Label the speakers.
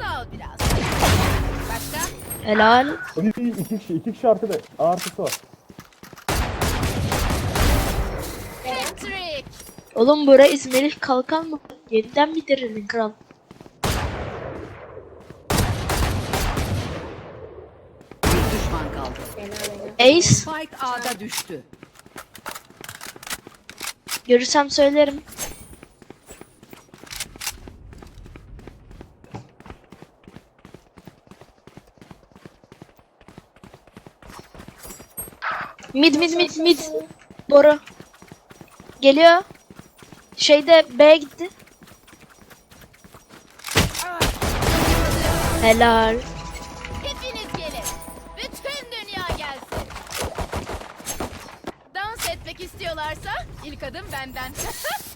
Speaker 1: ol biraz. Başka?
Speaker 2: Helal.
Speaker 3: İki kişi, iki kişi arkada. Artısı var.
Speaker 1: Patrick.
Speaker 2: Oğlum bura İzmir'in kalkan mı? Yeniden bitirdin kral.
Speaker 4: Bir düşman kaldı.
Speaker 2: Ace.
Speaker 4: Spike A'da düştü.
Speaker 2: Görürsem söylerim. Mid mid mid mid. Boru. Geliyor. Şeyde B gitti. Helal.
Speaker 1: Hepiniz gelin. Bütün dünya gelsin. Dans etmek istiyorlarsa ilk adım benden.